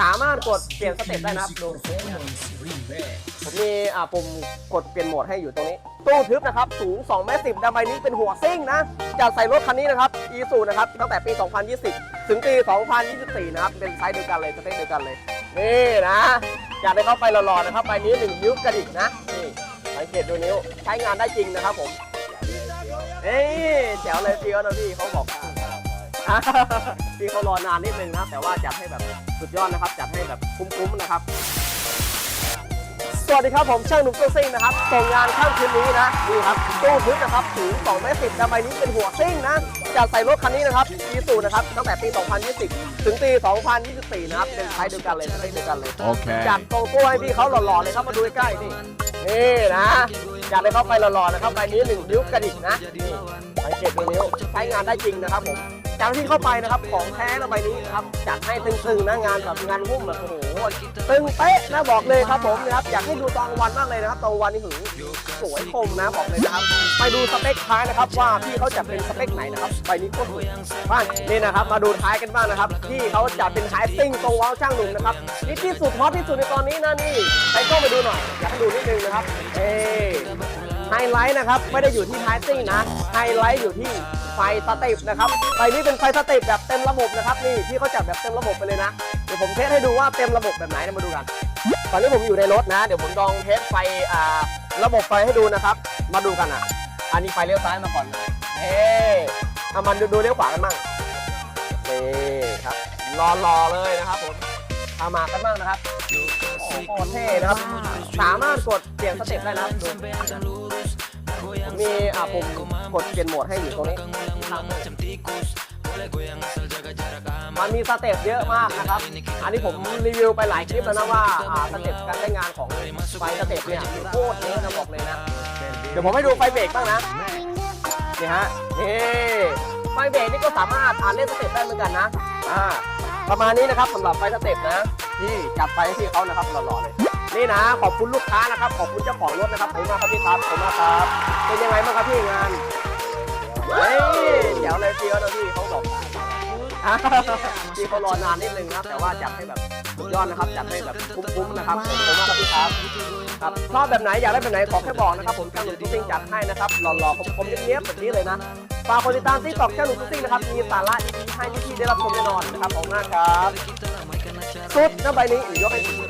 สามารถกดเปลี่ยนสเต็ปได้นะครับดูผมมีอ่าปุ่มกดเปลี่ยนโหมดให้อยู่ตรงนี้ ตู้ทึบนะครับ สูง2เมตร10ดำใบนี้เป็นหัวซิ่งนะจะใส่รถคันนี้นะครับ e สูนะครับ ตั้งแต่ปี 2020 ถึงปี 2024 นะครับ เป็นไซส์เดียวกันเลยสเปคเดียวกันเลย นี่นะอยากได้เข้าไปหล่อๆนะครับใบนี้หนึ่งนิ้วกระดิกนะนี่สังเกตดูนิ้วใช้งานได้จริงนะครับผมเอ้ยแจ๋วเลยพี่เขานะพี่เขาบอกพี่เขารอนานนิดนึงนะแต่ว่าจัดให้แบบ สุดยอดนะครับ จัดให้แบบคุ้มๆนะครับ สวัสดีครับผมช่างหนุ่มตู้ซิ่งนะครับ ส่งงานค่ำคืนนี้นะนี่ครับตู้ทึบนะครับสูง2เมตร10ดำใบนี้เป็นหัวซิ่งนะจะใส่รถคันนี้นะครับอีซูนะครับตั้งแต่ปี 2020 ถึงปี 2024 นะครับเป็นไซส์เดียวกันเลยไซส์เดียวกันเลยโอเค จัดโตโก้ให้พี่เขาหล่อๆเลยครับมาดูใกล้ๆนี่นี่นะจัดให้เขาไปหล่อๆนะครับใบนี้หนึ่งนิ้วกระดิกนะนี่สังเกตดูนิ้วใช้งานได้จริงนะครับผม จากที่เข้าไปนะครับ ของแท้นะใบนี้นะครับจัดให้ตึงๆนะงานแบบงานหุ้มแบบโอ้โหตึงเป๊ะนะบอกเลยครับผมนะครับอยากให้ดูตอนกลางวันมากเลยนะครับตอนกลางวันนี่หือสวยคมนะบอกเลยนะครับ ไปดูสเปคท้ายนะครับ ว่าพี่เขาจะเป็นสเปคไหนนะครับใบนี้โคตรสวยบ้านนี่นะครับมาดูท้ายกันบ้างนะครับที่เขาจะเป็นท้ายซิ่งตรงว้าช่างหนุ่มนะครับนี่ที่สุดฮอตที่สุดในตอนนี้นะนี่ไปก็ไปดูหน่อยอยากให้ดูนิดนึงนะครับเอ้ ไฮไลท์นะครับไม่ได้อยู่ที่ท้ายซิ่งนะ ไฮไลท์อยู่ที่ไฟสเต็ปนะครับไฟนี้เป็นไฟสเต็ปแบบเต็มระบบนะครับนี่ที่เขาจัดแบบเต็มระบบไปเลยนะ เดี๋ยวผมเทสให้ดูว่าเต็มระบบแบบไหนนะมาดูกัน ตอนนี้ผมอยู่ในรถนะ เดี๋ยวผมลองเทสไฟอ่าระบบไฟให้ดูนะครับ มาดูกันอะ อันนี้ไฟเลี้ยวซ้ายมาก่อนนะเฮ้เอามันดูดูเลี้ยวขวากันบ้างนี่ครับรอรอเลยนะครับผม ทามากันบ้างนะครับโอ้โหเท่นะครับ สามารถกดเปลี่ยนสเต็ปได้นะครับดูมีอ่าปุ่มกดเปลี่ยนโหมดให้อยู่ตรงนี้มันมีสเต็ปเยอะมากนะครับ อันนี้ผมรีวิวไปหลายคลิปแล้วนะว่าอ่าสเต็ปการใช้งานของไฟสเต็ปเนี่ยโคตรเยอะนะบอกเลยนะ เดี๋ยวผมให้ดูไฟเบรกบ้างนะ นี่ฮะ นี่ ไฟเบรกนี่ก็สามารถอ่านเล่นสเต็ปได้เหมือนกันนะ อ่าประมาณนี้นะครับสำหรับไฟสเต็ปนะที่จัดไปให้พี่เขานะครับหล่อๆเลย นี่นะ ขอบคุณลูกค้านะครับ ขอบคุณเจ้าของรถนะครับขอบคุณมากครับพี่ครับขอบคุณมากครับ เป็นยังไงบ้างครับพี่งานเฮ้ยเดี๋ยวเลยพี่เขานะพี่เขาบอกอ่าพี่เขารอนานนิดนึงนะแต่ว่าจัดให้แบบสุดยอดนะครับ จัดให้แบบคุ้มๆนะครับขอบคุณมากครับพี่ครับครับชอบแบบไหนอยากได้แบบไหนขอแค่บอกนะครับ ผมช่างหนุ่มตุ้งซิ่งจัดให้นะครับหล่อๆคมๆเนี้ยบๆแบบนี้เลยนะ ฝากกดติดตามที่ตอกช่างหนุ่มตุ้งซิ่งนะครับ มีสาระดีๆให้ที่ได้รับชมแน่นอนนะครับ ขอบคุณมากครับ สุดนะใบนี้หรือยกให้สุด